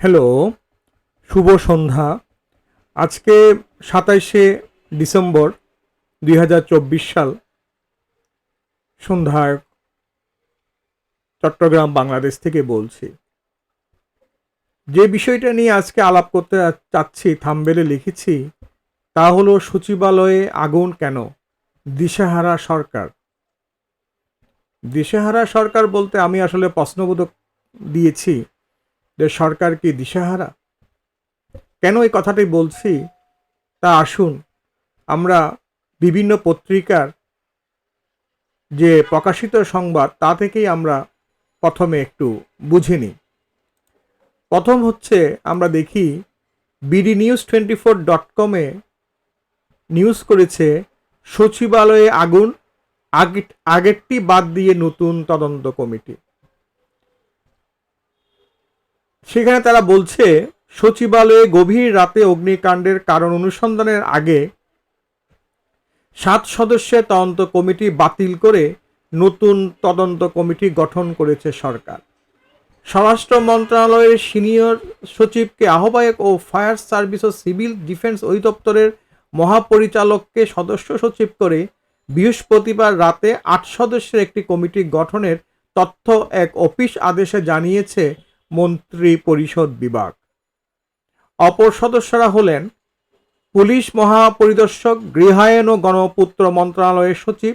Hello, শুভ সন্ধ্যা। আজকে সাতাইশে December দুই হাজার চব্বিশ সাল, সন্ধ্যার চট্টগ্রাম, বাংলাদেশ থেকে বলছি। যে বিষয়টা নিয়ে আজকে আলাপ করতে চাচ্ছি, থামবেলে লিখেছি, তা হলো সচিবালয়ে আগুন কেন? দিশেহারা সরকার। দিশেহারা সরকার বলতে আমি আসলে প্রশ্নবোধক দিয়েছি সরকার কি দিশেহারা? কেন এই কথাটি বলছি? তা আসুন, আমরা বিভিন্ন পত্রিকার যে প্রকাশিত সংবাদ, তা থেকেই আমরা প্রথমে একটু বুঝে নিই। প্রথম হচ্ছে, আমরা দেখি, BD news twenty four dot কমে নিউজ করেছে, সচিবালয়ে আগুন, আগে, আগেরটি বাদ দিয়ে নতুন তদন্ত কমিটি। সেখানে তারা বলছে, সচিবালয়ে গভীর রাতে অগ্নিকাণ্ডের কারণ অনুসন্ধানের আগে সাত সদস্যের তদন্ত কমিটি বাতিল করে নতুন তদন্ত কমিটি গঠন করেছে সরকার। স্বরাষ্ট্র মন্ত্রণালয়ের সিনিয়র সচিবকে আহ্বায়ক ও ফায়ার সার্ভিস ও সিভিল ডিফেন্স অধিদপ্তরের মহাপরিচালককে সদস্য সচিব করে বৃহস্পতিবার রাতে আট সদস্যের একটি কমিটি গঠনের তথ্য এক অফিস আদেশে জানিয়েছে মন্ত্রী পরিষদ বিভাগ। অপর সদস্যরা হলেন পুলিশ মহাপরিদর্শক, গৃহায়ন ও গণপুত্র মন্ত্রণালয়ের সচিব,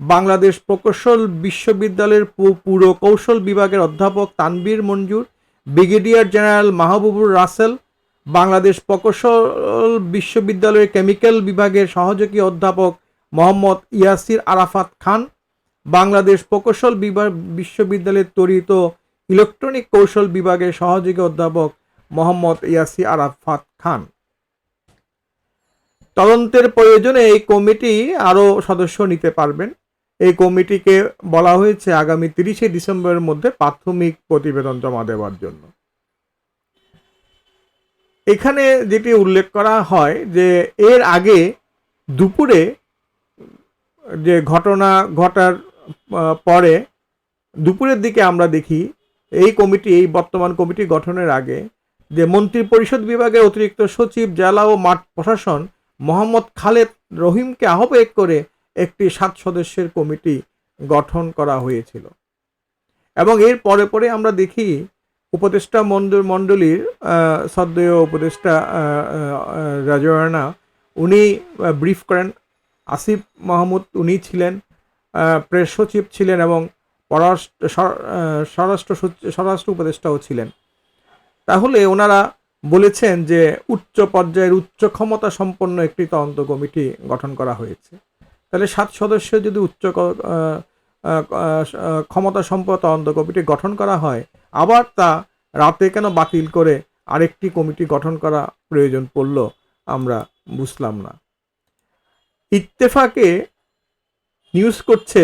বাংলাদেশ প্রকৌশল বিশ্ববিদ্যালয়ের পুরো কৌশল বিভাগের অধ্যাপক তানবীর মঞ্জুর, ব্রিগেডিয়ার জেনারেল মাহবুবুর রাসেল, বাংলাদেশ প্রকৌশল বিশ্ববিদ্যালয়ের কেমিক্যাল বিভাগের সহযোগী অধ্যাপক মোহাম্মদ ইয়াসির আরাফাত খান, বাংলাদেশ প্রকৌশল বিশ্ববিদ্যালয়ের তরিত ইলেকট্রনিক কৌশল বিভাগের সহযোগী অধ্যাপক মোহাম্মদ ইয়াসি আরাফাত খান। তদন্তের প্রয়োজনে এই কমিটি আরও সদস্য নিতে পারবেন। এই কমিটিকে বলা হয়েছে আগামী তিরিশে ডিসেম্বরের মধ্যে প্রাথমিক প্রতিবেদন জমা দেওয়ার জন্য। এখানে যেটি উল্লেখ করা হয় যে এর আগে দুপুরে যে ঘটনা ঘটার পরে দুপুরের দিকে আমরা দেখি এই কমিটি, এই বর্তমান কমিটি গঠনের আগে যে মন্ত্রী পরিষদ বিভাগের অতিরিক্ত সচিব, জেলা ও মাঠ প্রশাসন মোহাম্মদ খালেদ রহিমকে আহ্বায়ক করে একটি সাত সদস্যের কমিটি গঠন করা হয়েছিল। এবং এর পরে পরে আমরা দেখি উপদেষ্টা মন্ডল মণ্ডলীর সদ্যয় উপদেষ্টা রাজওয়ানা উনি ব্রিফ করেন। আসিফ মাহমুদ উনি ছিলেন প্রেস সচিব ছিলেন এবং স্বরাষ্ট্র স্বরাষ্ট্র উপদেষ্টাও ছিলেন। তাহলে ওনারা বলেছেন যে উচ্চ পর্যায়ের উচ্চ ক্ষমতা সম্পন্ন একটি তদন্ত কমিটি গঠন করা হয়েছে। তাহলে সাত সদস্য যদি উচ্চ ক্ষমতা সম্পন্ন তদন্ত কমিটি গঠন করা হয়, আবার তা রাতে কেন বাতিল করে আরেকটি কমিটি গঠন করা প্রয়োজন পড়ল আমরা বুঝলাম না। ইত্তেফাকে নিউজ করছে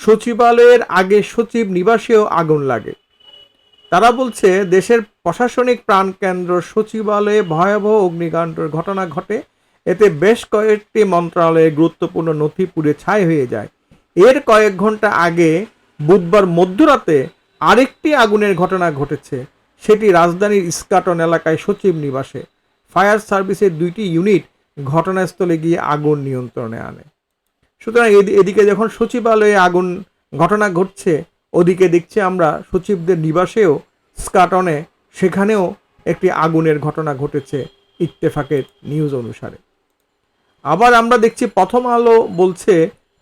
সচিবালয়ের আগে সচিব নিবাসেও আগুন লাগে। তারা বলছে, দেশের প্রশাসনিক প্রাণকেন্দ্র সচিবালয়ে ভয়াবহ অগ্নিকাণ্ডের ঘটনা ঘটে। এতে বেশ কয়েকটি মন্ত্রণালয়ে গুরুত্বপূর্ণ নথি পুড়ে ছাই হয়ে যায়। এর কয়েক ঘণ্টা আগে বুধবার মধ্যরাতে আরেকটি আগুনের ঘটনা ঘটেছে। সেটি রাজধানীর ইস্কাটন এলাকায় সচিব নিবাসে। ফায়ার সার্ভিসের দুইটি ইউনিট ঘটনাস্থলে গিয়ে আগুন নিয়ন্ত্রণে আনে। সুতরাং এদিকে যখন সচিবালয়ে আগুন, ঘটনা ঘটছে, ওদিকে দেখছি আমরা সচিবদের নিবাসেও স্কাটনে, সেখানেও একটি আগুনের ঘটনা ঘটেছে ইত্তেফাকের নিউজ অনুসারে। আবার আমরা দেখছি প্রথম আলো বলছে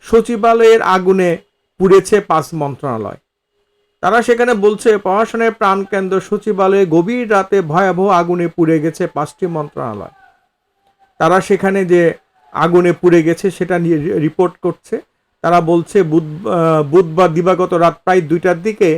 সচিবালয়ের আগুনে পুড়েছে পাঁচ মন্ত্রণালয়। তারা সেখানে বলছে, প্রশাসনের প্রাণকেন্দ্র সচিবালয়ে গভীর রাতে ভয়াবহ আগুনে পুড়ে গেছে পাঁচটি মন্ত্রণালয়। তারা সেখানে যে আগুনে পুড়ে গেছে, সেটা নিয়ে রিপোর্ট করছে। তারা বলছে, বুধ বুধবার দিবাগত রাত প্রায় দুইটার দিকে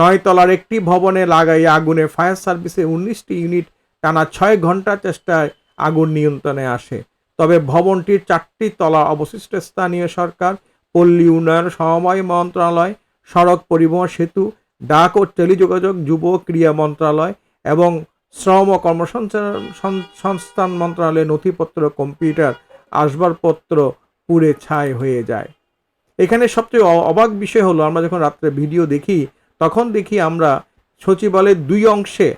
নয়তলার একটি ভবনে লাগাই আগুনে ফায়ার সার্ভিসে উনিশটি ইউনিট টানা ছয় ঘণ্টা চেষ্টায় আগুন নিয়ন্ত্রণে আসে। তবে ভবনটির চারটি তলা অবশিষ্ট স্থানীয় সরকার, পল্লী উন্নয়ন, সমবায় মন্ত্রণালয়, সড়ক পরিবহন সেতু, ডাক ও টেলিযোগাযোগ, যুব ক্রিয়া মন্ত্রণালয় এবং শ্রম ও কর্মসংস্থান মন্ত্রণালয়ের নথিপত্র, কম্পিউটার আসবাবপত্র পুড়ে ছাই হয়ে যায়। এখানে সবচেয়ে অবাক বিষয় হলো, আমরা যখন রাত্রে ভিডিও দেখি, তখন দেখি আমরা সচিবালয়ের দুই অংশে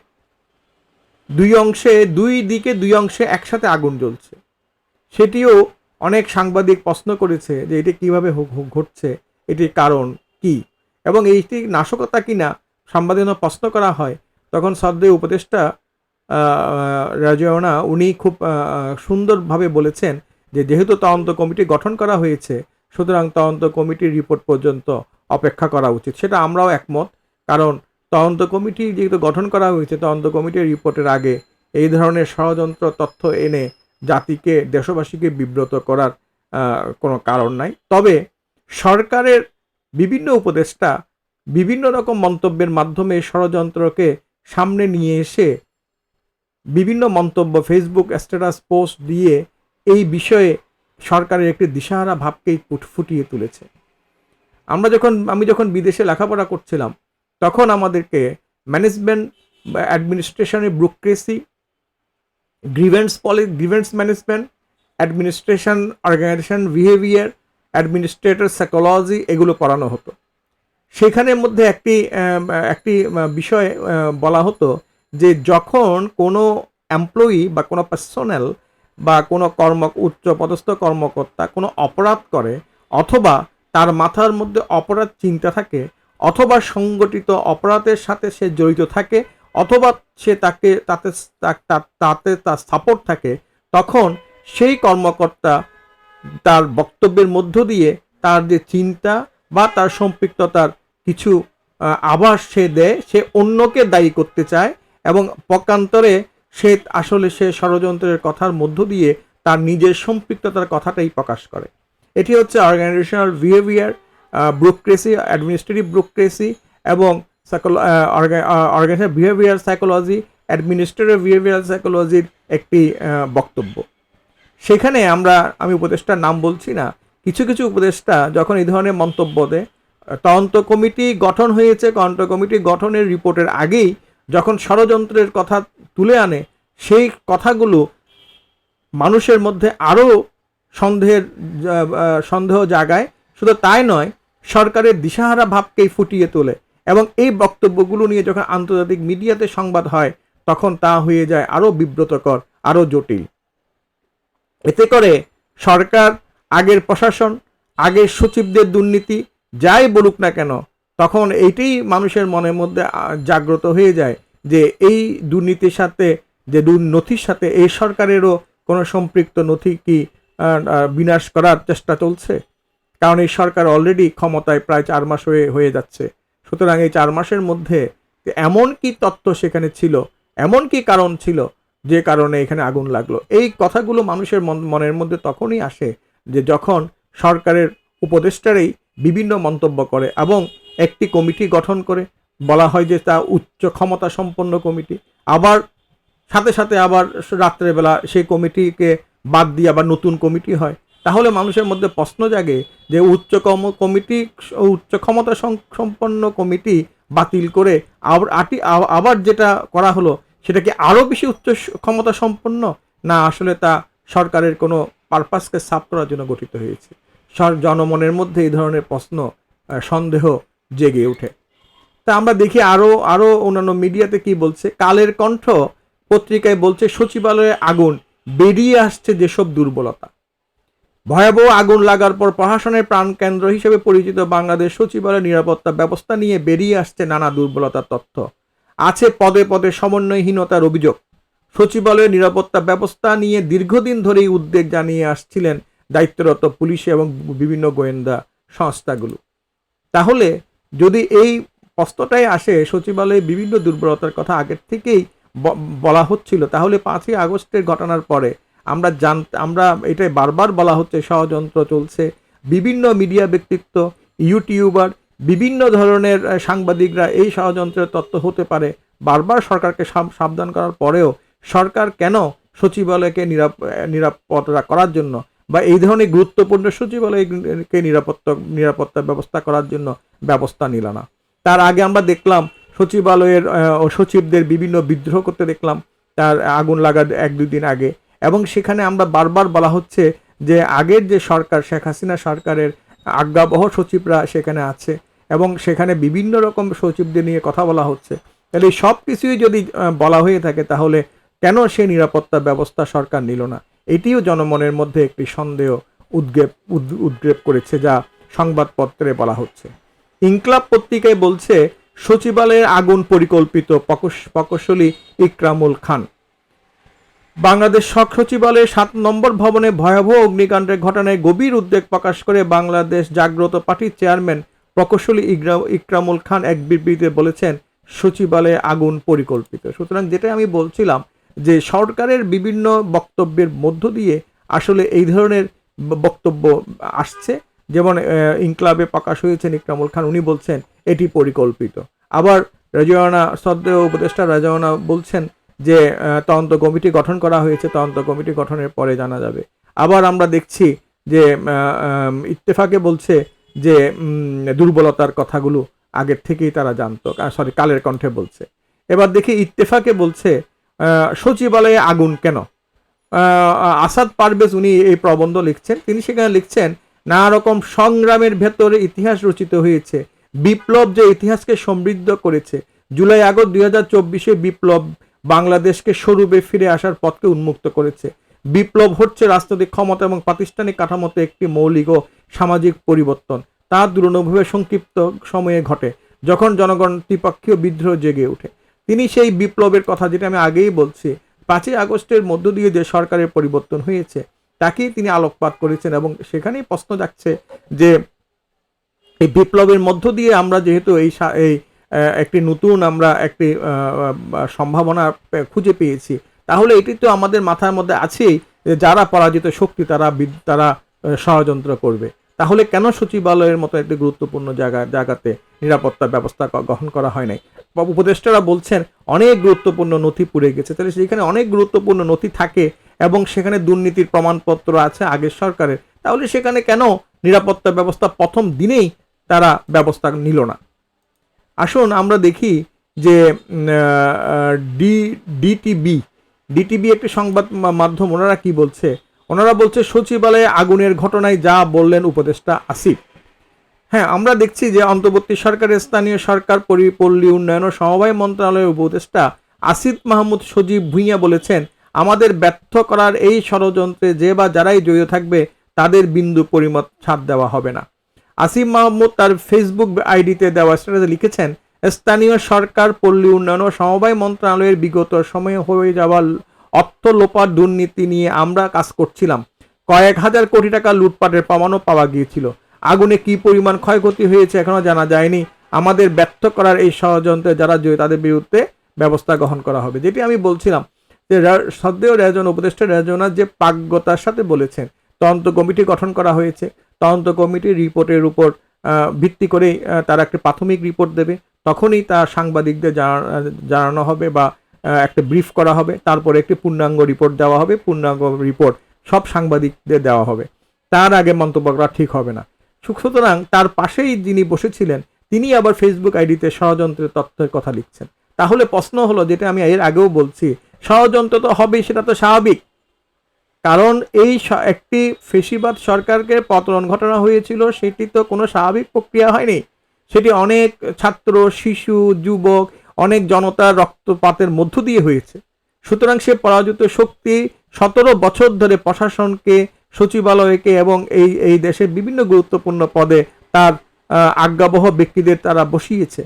দুই অংশে, দুই দিকে দুই অংশে একসাথে আগুন জ্বলছে। সেটিও অনেক সাংবাদিক প্রশ্ন করেছে যে এটি কীভাবে ঘটছে, এটির কারণ কি? এবং এইটি নাশকতা কিনা সাংবাদিক প্রশ্ন করা হয়। তখন শ্রদ্ধেয় উপদেষ্টা রাজনা উনি খুব সুন্দরভাবে বলেছেন যে যেহেতু তদন্ত কমিটি গঠন করা হয়েছে, সুতরাং তদন্ত কমিটির রিপোর্ট পর্যন্ত অপেক্ষা করা উচিত। সেটা আমরাও একমত, কারণ তদন্ত কমিটি যেহেতু গঠন করা হয়েছে, তদন্ত কমিটির রিপোর্টের আগে এই ধরনের ষড়যন্ত্র তথ্য এনে জাতিকে, দেশবাসীকে বিব্রত করার কোনো কারণ নাই। তবে সরকারের বিভিন্ন উপদেষ্টা বিভিন্ন রকম মন্তব্যের মাধ্যমে ষড়যন্ত্রকে সামনে নিয়ে এসে বিভিন্ন মন্তব্য ফেসবুক স্ট্যাটাস পোস্ট দিয়ে এই বিষয়ে সরকারের একটি দিশাহারা ভাবকেই ফুট- ফুটিয়ে তুলেছে। আমরা যখন, আমি যখন বিদেশে লেখাপড়া করছিলাম, তখন আমাদেরকে management অ্যাডমিনিস্ট্রেশনের bureaucracy grievance policy grievance management administration organisation behaviour administrator psychology এগুলো পড়ানো হতো। সেখানের মধ্যে একটি একটি বিষয় বলা হতো যে যখন কোনো এমপ্লয়ি বা কোনো পার্সোনাল বা কোনো কর্ম, উচ্চ পদস্থ কর্মকর্তা কোনো অপরাধ করে অথবা তার মাথার মধ্যে অপরাধ চিন্তা থাকে অথবা সংগঠিত অপরাধের সাথে সে জড়িত থাকে অথবা সে তাকে, তাতে তাতে তার সাপোর্ট থাকে, তখন সেই কর্মকর্তা তার বক্তব্যের মধ্য দিয়ে তার যে চিন্তা বা তার সম্পৃক্ততার কিছু আভাস সে দেয়, সে অন্যকে দায়ী করতে চায় এবং পক্ষান্তরে সে আসলে সে ষড়যন্ত্রের কথার মধ্য দিয়ে তার নিজের সম্পৃক্ততার কথাটাই প্রকাশ করে। এটি হচ্ছে organisational behaviour bureaucracy administrative bureaucracy এবং organisation behaviour psychology administrative behaviour সাইকোলজির একটি বক্তব্য। সেখানে আমরা, আমি উপদেষ্টার নাম বলছি না, কিছু কিছু উপদেষ্টা যখন এই ধরনের মন্তব্য দেয়, তদন্ত কমিটি গঠন হয়েছে, তদন্ত কমিটি গঠনের রিপোর্টের আগেই যখন ষড়যন্ত্রের কথা তুলে আনে, সেই কথাগুলো মানুষের মধ্যে আরও সন্দেহের সন্দেহ জাগায়। শুধু তাই নয়, সরকারের দিশাহারা ভাবকেই ফুটিয়ে তোলে এবং এই বক্তব্যগুলো নিয়ে যখন আন্তর্জাতিক মিডিয়াতে সংবাদ হয়, তখন তা হয়ে যায় আরও বিব্রতকর, আরও জটিল। এতে করে সরকার, আগের প্রশাসন, আগের সচিবদের দুর্নীতি, যাই বলুক না কেন, তখন এইটাই মানুষের মনের মধ্যে জাগ্রত হয়ে যায়। যে এই দুর্নীতির সাথে, যে দুর্নথির সাথে এই সরকারেরও কোনো সম্পৃক্ত নথি কি বিনাশ করার চেষ্টা চলছে? কারণ এই সরকার অলরেডি ক্ষমতায় প্রায় চার মাস হয়ে হয়ে যাচ্ছে। সুতরাং এই চার মাসের মধ্যে এমন কি তত্ত্ব সেখানে ছিল, এমন কি কারণ ছিল, যে কারণে এখানে আগুন লাগল। এই কথাগুলো মানুষের মন- মনের মধ্যে তখনই আসে যে যখন সরকারের উপদেষ্টারাই বিভিন্ন মন্তব্য করে এবং একটি কমিটি গঠন করে বলা হয় যে তা উচ্চ ক্ষমতা সম্পন্ন কমিটি। আবার সাথে সাথে আবার রাত্রেবেলা সেই কমিটিকে বাদ দিয়ে আবার নতুন কমিটি হয়। তাহলে মানুষের মধ্যে প্রশ্ন জাগে যে উচ্চ কম, কমিটি, উচ্চ ক্ষমতা সম্পন্ন কমিটি বাতিল করে আবার আটি- আবার যেটা করা হলো, সেটা কি আরও বেশি উচ্চ ক্ষমতা সম্পন্ন? না, আসলে তা সরকারের কোনো পারপাসকে সাফ করার জন্য গঠিত হয়েছে। জনমনের মধ্যে এই ধরনের প্রশ্ন সন্দেহ জেগে ওঠে। তা আমরা দেখি আরও আরও অন্যান্য মিডিয়াতে কি বলছে। কালের কণ্ঠ পত্রিকায় বলছে, সচিবালয়ে আগুন, বেরিয়ে আসছে যেসব দুর্বলতা। ভয়াবহ আগুন লাগার পর প্রশাসনের প্রাণকেন্দ্র হিসেবে পরিচিত বাংলাদেশ সচিবালয় নিরাপত্তা ব্যবস্থা নিয়ে বেরিয়ে আসছে নানা দুর্বলতার তথ্য। আছে পদে পদে সমন্বয়হীনতার অভিযোগ। সচিবালয়ের নিরাপত্তা ব্যবস্থা নিয়ে দীর্ঘদিন ধরেই উদ্বেগ জানিয়ে আসছিলেন দায়িত্বরত পুলিশ এবং বিভিন্ন গোয়েন্দা সংস্থাগুলো। তাহলে যদি এই প্রশ্নটাই আসে সচিবালয়ে বিভিন্ন দুর্বলতার কথা আগের থেকেই বলা হচ্ছিল। তাহলে পাঁচই আগস্টের ঘটনার পরে আমরা জান, আমরা এটাই বারবার বলা হচ্ছে, ষড়যন্ত্র চলছে। বিভিন্ন মিডিয়া ব্যক্তিত্ব, ইউটিউবার, বিভিন্ন ধরনের সাংবাদিকরা এই ষড়যন্ত্রের তত্ত্ব হতে পারে। বারবার সরকারকে সাবধান করার পরেও সরকার কেন সচিবালয়কে নিরাপ নিরাপত্তা করার জন্য বা এই ধরনের গুরুত্বপূর্ণ সচিবালয়কে নিরাপত্তা নিরাপত্তা ব্যবস্থা করার জন্য ব্যবস্থা নিল না? তার আগে আমরা দেখলাম সচিবালয়ের সচিবদের বিভিন্ন বিদ্রোহ করতে দেখলাম, তার আগুন লাগার এক দুই দিন আগে। এবং সেখানে আমরা বারবার বলা হচ্ছে যে আগের যে সরকার, শেখ হাসিনা সরকারের আজ্ঞাবহ সচিবরা সেখানে আছে এবং সেখানে বিভিন্ন রকম সচিবদের নিয়ে কথা বলা হচ্ছে। তাহলে সব কিছুই যদি বলা হয়ে থাকে তাহলে কেন সে নিরাপত্তা ব্যবস্থা সরকার নিল না? এটিও জনমনের মধ্যে একটি সন্দেহ উদ্গ্রেপ উদ- উদ্গ্রেপ করেছে যা সংবাদপত্রে বলা হচ্ছে। ইনকলাব পত্রিকায় বলছে, সচিবালয়ের আগুন পরিকল্পিত প্রকৌশ- প্রকৌশলী ইকরামুল খান। বাংলাদেশ সখ সচিবালয়ের সাত নম্বর ভবনে ভয়াবহ অগ্নিকাণ্ডের ঘটনায় গভীর উদ্বেগ প্রকাশ করে বাংলাদেশ জাগ্রত পার্টির চেয়ারম্যান প্রকৌশলী ইকরা- ইকরামুল খান এক বিবৃতিতে বলেছেন, সচিবালয়ে আগুন পরিকল্পিত। সুতরাং যেটা আমি বলছিলাম যে সরকারের বিভিন্ন বক্তব্যের মধ্য দিয়ে আসলে এই ধরনের বক্তব্য আসছে। যেমন ইনকলাবে প্রকাশ হয়েছেন ইকরামুল খান, উনি বলছেন, এটি পরিকল্পিত। আবার রাজওয়ানা শ্রদ্ধেয় উপদেষ্টা রাজওয়ানা বলছেন যে তদন্ত কমিটি গঠন করা হয়েছে, তদন্ত কমিটি গঠনের পরে জানা যাবে। আবার আমরা দেখছি যে ইত্তেফাকে বলছে যে দুর্বলতার কথাগুলো আগের থেকেই তারা জানতো সরি, কালের কণ্ঠে বলছে। এবার দেখি ইত্তেফাকে বলছে সচিবালয়ে আগুন কেন? আসাদ পারভেজ উনি এই প্রবন্ধ লিখছেন, তিনি সেখানে লিখছেন নানা রকম সংগ্রামের ভেতরে ইতিহাস রচিত হয়েছে। বিপ্লব যে ইতিহাসকে সমৃদ্ধ করেছে। জুলাই আগস্ট দুই হাজার চব্বিশে বিপ্লব বাংলাদেশকে স্বরূপে ফিরে আসার পথকে উন্মুক্ত করেছে। বিপ্লব হচ্ছে রাজনৈতিক ক্ষমতা এবং প্রাতিষ্ঠানিক কাঠামোতে একটি মৌলিক ও সামাজিক পরিবর্তন। তা দুরনুভাবে সংক্ষিপ্ত সময়ে ঘটে, যখন জনগণ ত্রিপক্ষীয় বিদ্রোহ জেগে ওঠে। তিনি সেই বিপ্লবের কথা যেটা আমি আগেই বলছি। পাঁচই আগস্টের মধ্য দিয়ে যে সরকারের পরিবর্তন হয়েছে তাকেই তিনি আলোকপাত করেছেন এবং সেখানেই প্রশ্ন যাচ্ছে যে এই বিপ্লবের মধ্য দিয়ে আমরা যেহেতু এই এই একটি নতুন আমরা একটি সম্ভাবনা খুঁজে পেয়েছি, তাহলে এটি তো আমাদের মাথার মধ্যে আছেই যে যারা পরাজিত শক্তি তারা তারা ষড়যন্ত্র করবে। তাহলে কেন সচিবালয়ের মতো একটি গুরুত্বপূর্ণ জায়গা জায়গাতে নিরাপত্তা ব্যবস্থা গ্রহণ করা হয় নাই? উপদেষ্টারা বলছেন অনেক গুরুত্বপূর্ণ নথি পুড়ে গেছে। তাহলে সেখানে অনেক গুরুত্বপূর্ণ নথি থাকে এবং সেখানে দুর্নীতির প্রমাণপত্র আছে আগের সরকারের। তাহলে সেখানে কেন নিরাপত্তা ব্যবস্থা প্রথম দিনেই তারা ব্যবস্থা নিল না? আসুন আমরা দেখি যে ডি, ডিটিবি ডিটিবি একটি সংবাদ মাধ্যম, ওনারা কি বলছে? ওনারা বলছে, সচিবালয়ে আগুনের ঘটনায় যা বললেন উপদেষ্টা আসিফ। হ্যাঁ আমরা দেখছি যে অন্তর্বর্তী সরকারের স্থানীয় সরকার পরিপল্লী উন্নয়ন ও সমবায় মন্ত্রণালয়ের উপদেষ্টা আসিফ মাহমুদ সজীব ভুঁইয়া বলেছেন, আমাদের ব্যর্থ করার এই ষড়যন্ত্রে যে বা যারাই জড়িত থাকবে, তাদের বিন্দু পরিমত ছাড় দেওয়া হবে না। আসিফ মাহমুদ তার ফেসবুক আইডিতে দেওয়া স্ট্যাটাসে লিখেছেন, স্থানীয় সরকার, পল্লী উন্নয়ন ও সমবায় মন্ত্রণালয়ের বিগত সময়ে হয়ে যাওয়া অর্থ লোপার দুর্নীতি নিয়ে আমরা কাজ করছিলাম। কয়েক হাজার কোটি টাকা লুটপাটের প্রমাণও পাওয়া গিয়েছিল। আগুনে কি পরিমাণ ক্ষয়ক্ষতি হয়েছে এখনও জানা যায়নি। আমাদের ব্যর্থ করার এই ষড়যন্ত্রে যারা জড়িত, তাদের বিরুদ্ধে ব্যবস্থা গ্রহণ করা হবে। যেটি আমি বলছিলাম যে সদ্যেও রেজন উপদেষ্টা রেজনা যে পাগ্যতার সাথে বলেছেন, তদন্ত কমিটি গঠন করা হয়েছে। তদন্ত কমিটির রিপোর্টের উপর ভিত্তি করে তারা একটি প্রাথমিক রিপোর্ট দেবে। তখনই তা সাংবাদিকদের জানানো হবে বা একটা ব্রিফ করা হবে। তারপরে একটি পূর্ণাঙ্গ রিপোর্ট দেওয়া হবে। পূর্ণাঙ্গ রিপোর্ট সব সাংবাদিকদের দেওয়া হবে। তার আগে মন্তব্য করা ঠিক হবে না। সুতরাং তার পাশেই যিনি বসেছিলেন, তিনি আবার ফেসবুক আইডিতে ষড়যন্ত্রের তথ্যের কথা লিখছেন। তাহলে প্রশ্ন হলো, যেটা আমি এর আগেও বলছি, ষড়যন্ত্র তো হবেই, সেটা তো স্বাভাবিক। কারণ এই একটি ফেসিবাদ সরকারকে পতন ঘটনা হয়েছিল, সেটি তো কোনো স্বাভাবিক প্রক্রিয়া হয়নি। সেটি অনেক ছাত্র, শিশু, যুবক, অনেক জনতার রক্তপাতের মধ্য দিয়ে হয়েছে। সুতরাং সে পরাজিত শক্তি সতেরো বছর ধরে প্রশাসনকে সচিবালয়কে এবং এই এই দেশের বিভিন্ন গুরুত্বপূর্ণ পদে তার আজ্ঞাবহ ব্যক্তিদের তারা বসিয়েছে।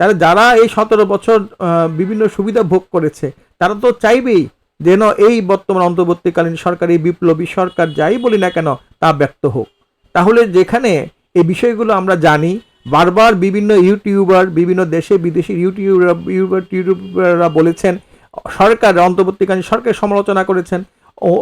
তারা, যারা এই সতেরো বছর বিভিন্ন সুবিধা ভোগ করেছে, তারা তো চাইবেই যেন এই বর্তমান অন্তর্বর্তীকালীন সরকারি বিপ্লবী সরকার যাই বলি না কেন, তা ব্যক্ত হোক। তাহলে যেখানে এই বিষয়গুলো আমরা জানি, বারবার বিভিন্ন ইউটিউবার, বিভিন্ন দেশে বিদেশি ইউটিউবার ইউটিউবার ইউটিউবাররা বলেছেন, সরকার, অন্তর্বর্তীকালীন সরকার সমালোচনা করেছেন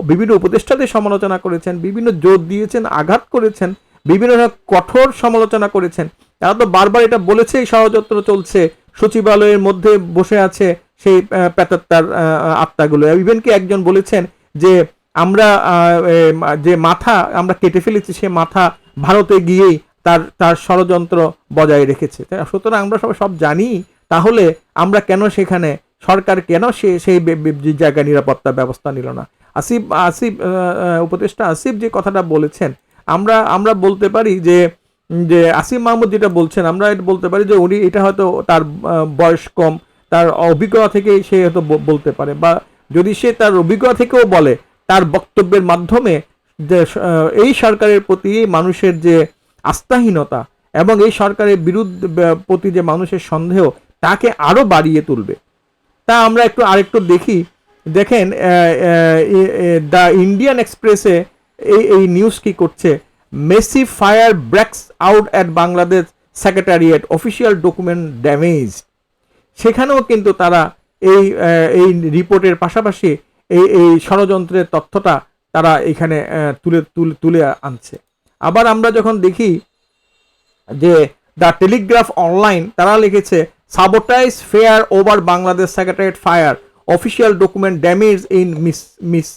বিভিন্ন উপদেষ্টাদের সমালোচনা করেছেন বিভিন্ন জোর দিয়েছেন আঘাত করেছেন বিভিন্ন কঠোর সমালোচনা করেছেন। তারা তো বারবার এটা বলেছে ষড়যন্ত্র চলছে সচিবালয়ের মধ্যে বসে আছে সেই আহ, আত্মাগুলো। ইভেন কি একজন বলেছেন যে আমরা যে মাথা আমরা কেটে ফেলেছি সে মাথা ভারতে গিয়েই তার তার ষড়যন্ত্র বজায় রেখেছে। সুতরাং আমরা সবাই সব জানি তাহলে আমরা কেন সেখানে সরকার কেন সে সেই জায়গায় নিরাপত্তা ব্যবস্থা নিল না? আসিফ আসিফ উপদেষ্টা আসিফ যে কথাটা বলেছেন, আমরা আমরা বলতে পারি যে যে আসিফ মাহমুদ যেটা বলছেন, আমরা এটা বলতে পারি যে উনি এটা হয়তো তার বয়স কম, তার অভিজ্ঞতা থেকে সে হয়তো বলতে পারে বা যদি সে তার অভিজ্ঞতা থেকেও বলে, তার বক্তব্যের মাধ্যমে যে এই সরকারের প্রতি মানুষের যে আস্থাহীনতা এবং এই সরকারের বিরুদ্ধে প্রতি যে মানুষের সন্দেহ, তাকে আরও বাড়িয়ে তুলবে। তা আমরা একটু আরেকটু দেখি দেখেন দ্য ইন্ডিয়ান এক্সপ্রেসে এই এই নিউজ কি করছে? Massive fire breaks out at Bangladesh secretariat, official document damage. সেখানেও কিন্তু তারা এই এই রিপোর্টের পাশাপাশি এই এই ষড়যন্ত্রের তথ্যটা তারা এখানে তুলে তুলে তুলে আনছে। আবার আমরা যখন দেখি যে দ্য টেলিগ্রাফ অনলাইন, তারা লিখেছে, sabotage fear over Bangladesh secretariat fire. Official document damage in mis mis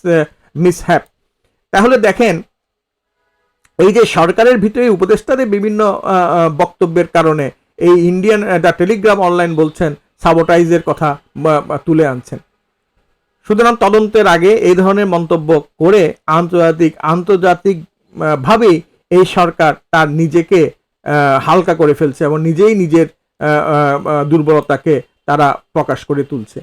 mishap তাহলে দেখেন, এই যে সরকারের ভিতরে উপদেষ্টাদের বিভিন্ন বক্তব্যের কারণে এই ইন্ডিয়ান দ্য টেলিগ্রাম অনলাইন বলছেন সাবোটাইজের কথা তুলে আনছেন। সুতরাং তদন্তের আগে এই ধরনের মন্তব্য করে আন্তর্জাতিক আন্তর্জাতিক ভাবেই এই সরকার তার নিজেকে হালকা করে ফেলছে এবং নিজেই নিজের দুর্বলতাকে তারা প্রকাশ করে তুলছে।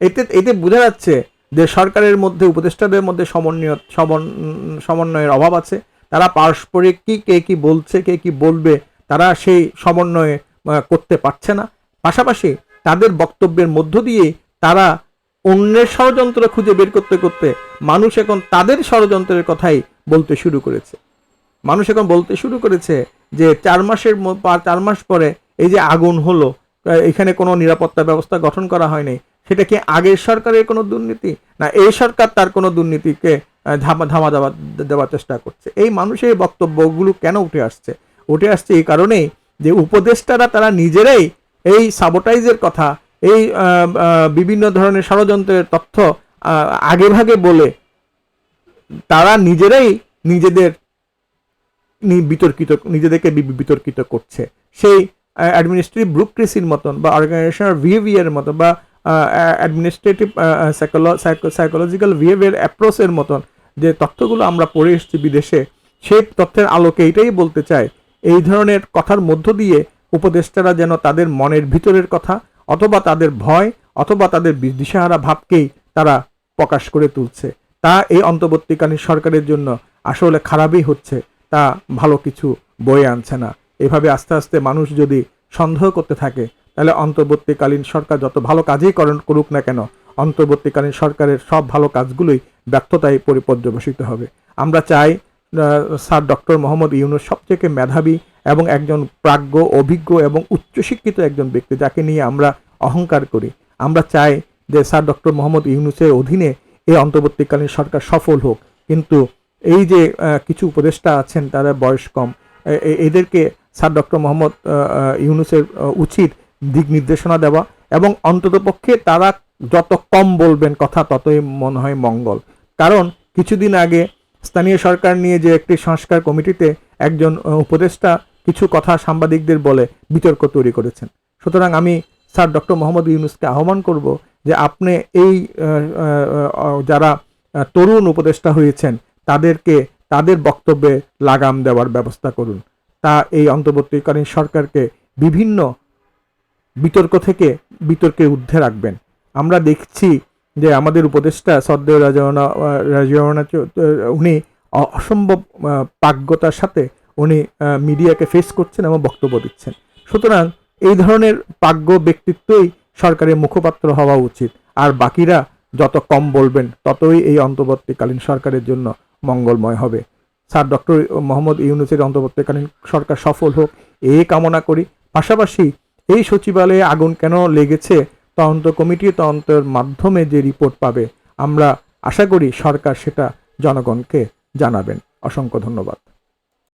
এতে এতে বোঝা যাচ্ছে যে সরকারের মধ্যে, উপদেষ্টাদের মধ্যে সমন্বয়, সমন- সমন্বয়ের অভাব আছে। তারা পারস্পরিক কি, কে কি বলছে, কে কি বলবে, তারা সেই সমন্বয়ে করতে পারছে না। পাশাপাশি তাদের বক্তব্যের মধ্য দিয়ে তারা অন্যের ষড়যন্ত্র খুঁজে বের করতে করতে মানুষ এখন তাদের ষড়যন্ত্রের কথাই বলতে শুরু করেছে। মানুষ এখন বলতে শুরু করেছে যে চার মাসের চার মাস পরে এই যে আগুন হলো এখানে কোনো নিরাপত্তা ব্যবস্থা গঠন করা হয়নি সেটা কি আগের সরকারের কোনো দুর্নীতি? না, এই সরকার তার কোনো দুর্নীতিকে ধামা ধামা দেওয়া, দেওয়ার চেষ্টা করছে। এই মানুষের বক্তব্যগুলো কেন উঠে আসছে? উঠে আসছে এই কারণেই যে উপদেষ্টারা তারা নিজেরাই এই সাবোটাইজের কথা, এই বিভিন্ন ধরনের ষড়যন্ত্রের তথ্য আগেভাগে বলে তারা নিজেরাই নিজেদের বিতর্কিত, নিজেদেরকে বিতর্কিত করছে। সেই অ্যাডমিনিস্ট্রেটিভ ব্রুক্রেসির মতন বা অর্গানাইজেশনাল বিহেভিয়ারের মতন বা অ্যাডমিনিস্ট্রেটিভ সাইকোলজিক্যাল বিহেভিয়ার অ্যাপ্রোচের মতন যে তথ্যগুলো আমরা পড়ে এসেছি বিদেশে সেই তথ্যের আলোকে এটাই বলতে চাই এই ধরনের কথার মধ্য দিয়ে উপদেষ্টারা যেন তাদের মনের ভিতরের কথা অথবা তাদের ভয় অথবা তাদের দিশাহারা ভাবকেই তারা প্রকাশ করে তুলছে। তা এই অন্তর্বর্তীকালীন সরকারের জন্য আসলে খারাপই হচ্ছে, তা ভালো কিছু বয়ে আনছে না। এভাবে আস্তে আস্তে মানুষ যদি সন্দেহ করতে থাকে তাহলে অন্তর্বর্তীকালীন সরকার যত ভালো কাজই করেন, করুক না কেন, অন্তর্বর্তীকালীন সরকারের সব ভালো কাজগুলোই ব্যর্থতায় পরিপর্যবসিত হবে। আমরা চাই স্যার ডক্টর মোহাম্মদ ইউনুস সবথেকে মেধাবী এবং একজন প্রাজ্ঞ, অভিজ্ঞ এবং উচ্চশিক্ষিত একজন ব্যক্তি যাকে নিয়ে আমরা অহংকার করি। আমরা চাই যে স্যার ডক্টর মোহাম্মদ ইউনুসের অধীনে এই অন্তর্বর্তীকালীন সরকার সফল হোক। কিন্তু এই যে কিছু উপদেষ্টা আছেন, তারা বয়স কম এদেরকে স্যার ডক্টর মোহাম্মদ ইউনুসের উচিত দিক নির্দেশনা দেওয়া এবং অন্ততপক্ষে তারা যত কম বলবেন কথা ততই মনে হয় মঙ্গল। কারণ কিছুদিন আগে স্থানীয় সরকার নিয়ে যে একটি সংস্কার কমিটিতে একজন উপদেষ্টা কিছু কথা সাংবাদিকদের বলে বিতর্ক তৈরি করেছেন। সুতরাং আমি স্যার ডক্টর মোহাম্মদ ইউনুসকে আহ্বান করব যে আপনি এই যারা তরুণ উপদেষ্টা হয়েছেন তাদেরকে তাদের বক্তব্যে লাগাম দেওয়ার ব্যবস্থা করুন। তা এই অন্তর্বর্তীকালীন সরকারকে বিভিন্ন বিতর্ক থেকে বিতর্কের ঊর্ধ্বে রাখবেন। আমরা দেখছি যে আমাদের উপদেষ্টা সদ্দেহ রাজাওয়ানা রাজিয়ানা উনি অসম্ভব প্রাজ্ঞতার সাথে উনি মিডিয়াকে ফেস করছেন এবং বক্তব্য দিচ্ছেন। সুতরাং এই ধরনের প্রাজ্ঞ ব্যক্তিত্বই সরকারের মুখপাত্র হওয়া উচিত। আর বাকিরা যত কম বলবেন, ততই এই অন্তর্বর্তীকালীন সরকারের জন্য মঙ্গলময় হবে। স্যার ডক্টর মোহাম্মদ ইউনুসের অন্তর্বর্তীকালীন সরকার সফল হোক এই কামনা করি। পাশাপাশি এই সচিবালয়ে আগুন কেন লেগেছে? তদন্ত কমিটি তদন্তের মাধ্যমে যে রিপোর্ট পাবে, আমরা আশা করি সরকার সেটা জনগণকে জানাবেন। অসংখ্য ধন্যবাদ।